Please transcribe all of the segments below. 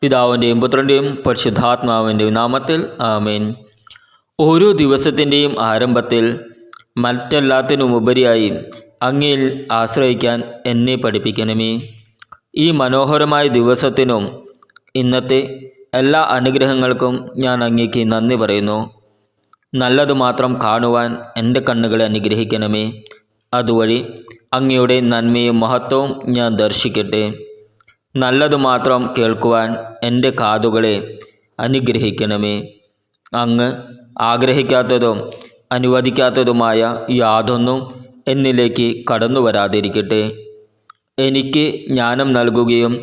പിതാവിന്റെയും പുത്രന്റെയും പരിശുദ്ധാത്മാവിന്റെയും നാമത്തിൽ ആമേൻ. ഓരോ ദിവസത്തിന്റെയും ആരംഭത്തിൽ മറ്റെല്ലാത്തിനുമുപരിയായി അങ്ങയിൽ ആശ്രയിക്കാൻ എന്നെ പഠിപ്പിക്കണമേ. ഈ മനോഹരമായ ദിവസത്തിനും ഇന്നത്തെ എല്ലാ അനുഗ്രഹങ്ങൾക്കും ഞാൻ അങ്ങേക്ക് നന്ദി പറയുന്നു. നല്ലത് മാത്രം കാണുവാൻ എന്റെ കണ്ണുകളെ അനുഗ്രഹിക്കണമേ. അതുവഴി അങ്ങയുടെ നന്മയും മഹത്വവും ഞാൻ ദർശിക്കട്ടെ. നല്ലത് മാത്രം കേൾക്കുവാൻ എന്റെ കാതുകളെ അനുഗ്രഹിക്കണമേ. അങ്ങ് ആഗ്രഹിക്കാത്തതും അനുവദിക്കാത്തതുമായ യാതൊന്നും എന്നിലേക്ക് കടന്നു വരാതിരിക്കട്ടെ. എനിക്ക് ജ്ഞാനം നൽകുകയും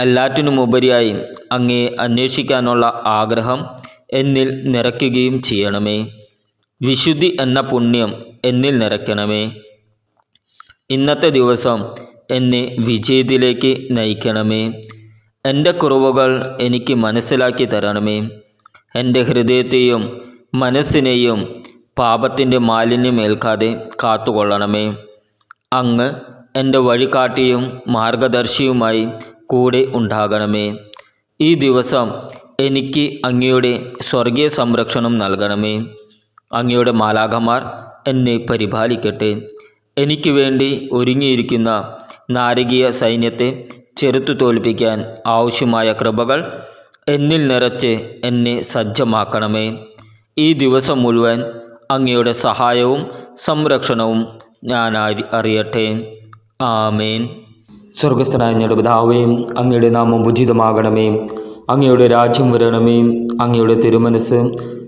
എല്ലാറ്റിനുമുപരിയായി അങ്ങേ അന്വേഷിക്കാനുള്ള ആഗ്രഹം എന്നിൽ നിറയ്ക്കുകയും ചെയ്യണമേ. വിശുദ്ധി എന്ന പുണ്യം എന്നിൽ നിറയ്ക്കണമേ. ഇന്നത്തെ ദിവസം എന്നെ വിജയത്തിലേക്ക് നയിക്കണമേ. എന്റെ കുറവുകൾ എനിക്ക് മനസ്സിലാക്കി തരണമേ. എന്റെ ഹൃദയത്തെയും മനസ്സിനെയും പാപത്തിന്റെ മാലിന്യം ഏൽക്കാതെ കാത്തുകൊള്ളണമേ. അങ്ങ് എന്റെ വഴികാട്ടിയും മാർഗദർശിയുമായി കൂടെ ഉണ്ടാകണമേ. ഈ ദിവസം എനിക്ക് അങ്ങയുടെ സ്വർഗീയ സംരക്ഷണം നൽകണമേ. അങ്ങയുടെ മാലാഖമാർ എന്നെ പരിപാലിക്കട്ടെ. എനിക്ക് വേണ്ടി ഒരുങ്ങിയിരിക്കുന്ന നാരകീയ സൈന്യത്തെ ചെറുത്തു തോൽപ്പിക്കാൻ ആവശ്യമായ കൃപകൾ എന്നിൽ നിറച്ച് എന്നെ സജ്ജമാക്കണമേ. ഈ ദിവസം മുഴുവൻ അങ്ങയുടെ സഹായവും സംരക്ഷണവും ഞാൻ അറിയട്ടെ. ആമേൻ. സ്വർഗസ്ഥനായ ഞങ്ങളുടെ പിതാവേ അങ്ങയുടെ നാമം ഉചിതമാകണമേ. അങ്ങയുടെ രാജ്യം വരണമേ. അങ്ങയുടെ തിരുമനസ്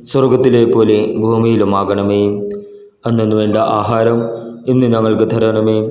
സ്വർഗത്തിലെ പോലെ ഭൂമിയിലുമാകണമേ. അന്നു വേണ്ട ആഹാരം ഇന്ന് ഞങ്ങൾക്ക് തരണമേ.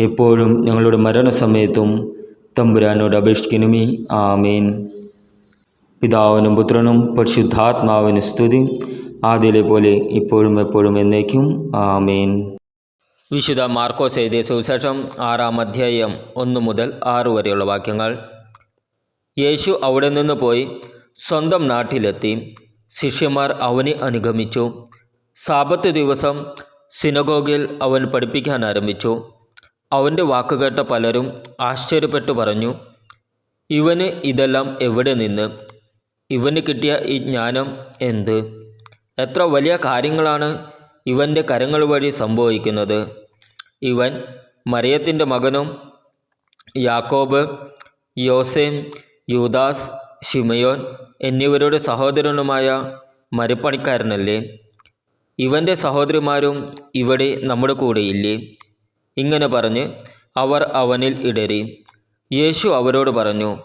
എപ്പോഴും ഞങ്ങളുടെ മരണസമയത്തും തമ്പുരാനോട് അപേക്ഷിക്കണമേ. ആമേൻ. പിതാവിനും പുത്രനും പരിശുദ്ധാത്മാവിന് സ്തുതി. ആദ്യയിലെ പോലെ ഇപ്പോഴും എപ്പോഴും എന്നേക്കും. ആമേൻ. വിശുദ്ധ മാർക്കോസ് എഴുതിയ സുവിശേഷം ആറാം അധ്യായം ഒന്ന് മുതൽ ആറ് വരെയുള്ള വാക്യങ്ങൾ. യേശു അവിടെ നിന്ന് പോയി സ്വന്തം നാട്ടിലെത്തി. ശിഷ്യന്മാർ അവനെ അനുഗമിച്ചു. സാപത്ത് ദിവസം സിനഗോഗിൽ അവൻ പഠിപ്പിക്കാൻ ആരംഭിച്ചു. അവന്റെ വാക്കുകേട്ട പലരും ആശ്ചര്യപ്പെട്ടു പറഞ്ഞു ഇവന് ഇതെല്ലാം എവിടെ നിന്ന്? ഇവന് കിട്ടിയ ഈ ജ്ഞാനം എന്ത്? എത്ര വലിയ കാര്യങ്ങളാണ് ഇവന്റെ കരങ്ങൾ വഴി സംഭവിക്കുന്നത്? ഇവൻ മറിയത്തിന്റെ മകനും യാക്കോബ് യോസേം യൂദാസ് ഷിമയോൻ എന്നിവരുടെ സഹോദരനുമായ മരുപ്പണിക്കാരനല്ലേ? ഇവന്റെ സഹോദരിമാരും ഇവിടെ നമ്മുടെ കൂടെയില്ലേ? ഇങ്ങനെ പറഞ്ഞ് അവർ അവനിൽ ഇടറി. യേശു അവരോട് പറഞ്ഞു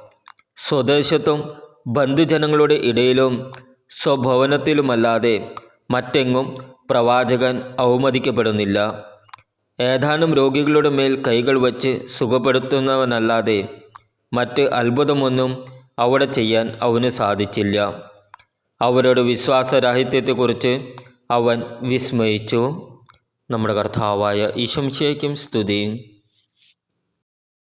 സ്വദേശത്തും ബന്ധുജനങ്ങളുടെ ഇടയിലും സ്വഭവനത്തിലുമല്ലാതെ മറ്റെങ്ങും പ്രവാചകൻ അവമതിക്കപ്പെടുന്നില്ല. ഏതാനും രോഗികളുടെ മേൽ കൈകൾ വച്ച് സുഖപ്പെടുത്തുന്നവനല്ലാതെ മറ്റ് അത്ഭുതമൊന്നും അവിടെ ചെയ്യാൻ അവന് സാധിച്ചില്ല. അവരുടെ വിശ്വാസരാഹിത്യത്തെക്കുറിച്ച് അവൻ വിസ്മയിച്ചു. നമ്മുടെ കർത്താവായ ഈശംശയ്ക്കും സ്തുതി.